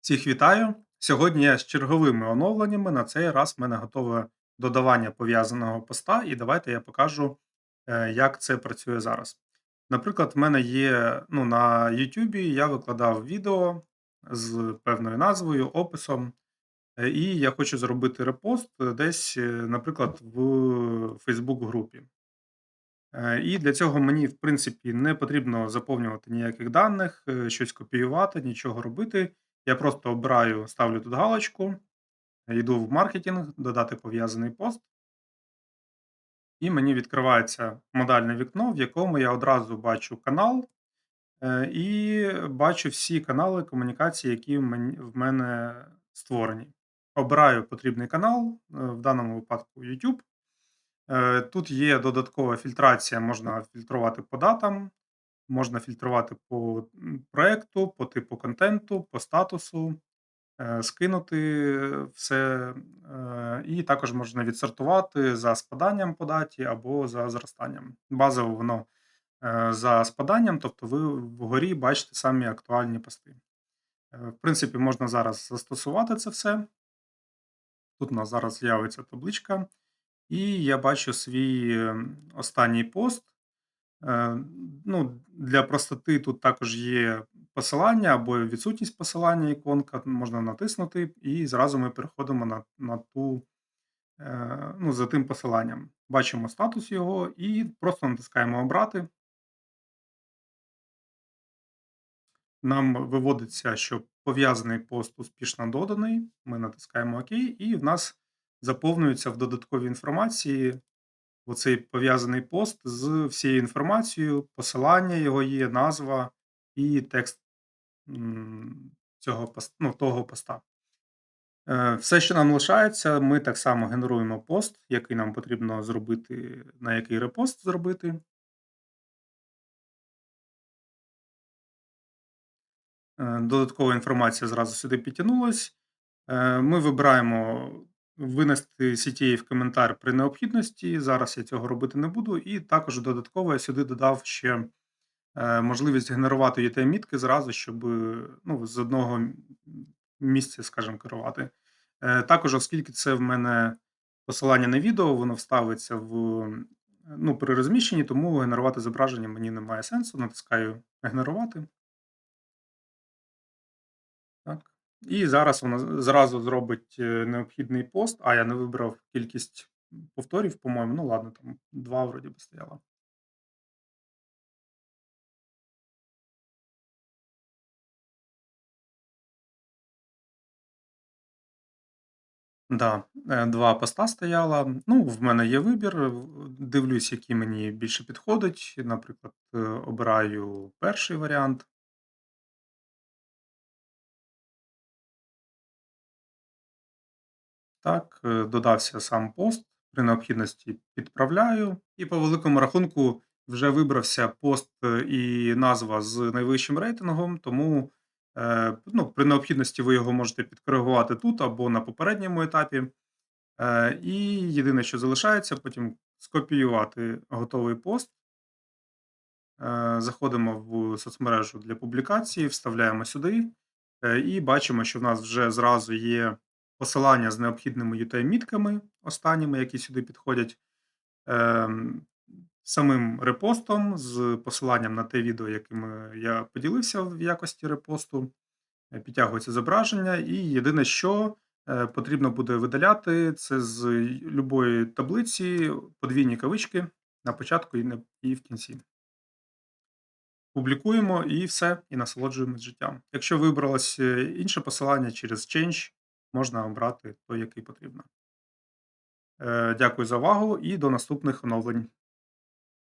Всіх вітаю! Сьогодні я з черговими оновленнями. На цей раз в мене готове додавання пов'язаного поста, і давайте я покажу, е, як це працює зараз. Наприклад, в мене є ну, на Ютубі я викладав відео з певною назвою, описом, е, і я хочу зробити репост десь, е, наприклад, в Facebook групі. І для цього мені, в принципі, не потрібно заповнювати ніяких даних, щось копіювати, нічого робити. Я просто обираю, ставлю тут галочку, йду в маркетинг, додати пов'язаний пост, і мені відкривається модальне вікно, в якому я одразу бачу канал е, і бачу всі канали комунікації, які в мене створені. Обираю потрібний канал, е, в даному випадку YouTube. Е, Тут є додаткова фільтрація, можна фільтрувати по датам, можна фільтрувати по проекту, по типу контенту, по статусу, е, скинути все. е, І також можна відсортувати за спаданням по даті або за зростанням. Базово воно е, за спаданням, тобто ви вгорі бачите самі актуальні пости. Е, В принципі, можна зараз застосувати це все. Тут у нас зараз з'явиться табличка, і я бачу свій ем, останній пост. Е, ну, для простоти тут також є посилання або відсутність посилання, іконка, можна натиснути, і зразу ми переходимо на, на ту, е, ну, за тим посиланням. Бачимо статус його і просто натискаємо обрати. Нам виводиться, що пов'язаний пост успішно доданий. Ми натискаємо ОК, і в нас заповнюється в додатковій інформації оцей пов'язаний пост з всією інформацією, посилання його є, назва і текст цього ну, того поста. Е, Все, що нам лишається, ми так само генеруємо пост, який нам потрібно зробити, на який репост зробити. Е, Додаткова інформація зразу сюди підтягнулась. Е, Ми вибираємо винести CTA в коментар при необхідності. Зараз я цього робити не буду. І також додатково я сюди додав ще е, можливість генерувати UTM-мітки зразу, щоб ну, з одного місця, скажімо, керувати. Е, Також, оскільки це в мене посилання на відео, воно вставиться в ну, при розміщенні, тому генерувати зображення мені немає сенсу. Натискаю генерувати. Так. І зараз воно зразу зробить е, необхідний пост. А я не вибрав кількість повторів, по-моєму. Ну ладно, там 2 вроді би стояло. Да, е, 2 поста стояло. Ну, в мене є вибір. Дивлюсь, який мені більше підходить. Наприклад, е, обираю перший варіант. Так, е, додався сам пост. При необхідності підправляю. І по великому рахунку вже вибрався пост е, і назва з найвищим рейтингом, тому е, ну, при необхідності ви його можете підкоригувати тут або на попередньому етапі. І єдине, що залишається, потім скопіювати готовий пост. Заходимо в соцмережу для публікації, вставляємо сюди і бачимо, що в нас вже зразу є посилання з необхідними UTM-мітками, останніми, які сюди підходять, ем, самим репостом, з посиланням на те відео, яким я поділився в якості репосту. Е, Підтягується зображення, і єдине, що е, потрібно буде видаляти, це з любої таблиці подвійні кавички на початку і в кінці. Публікуємо і все, і насолоджуємось життям. Якщо вибралось е, інше посилання через Change, можна обрати той, який потрібно. Е, Дякую за увагу і до наступних оновлень.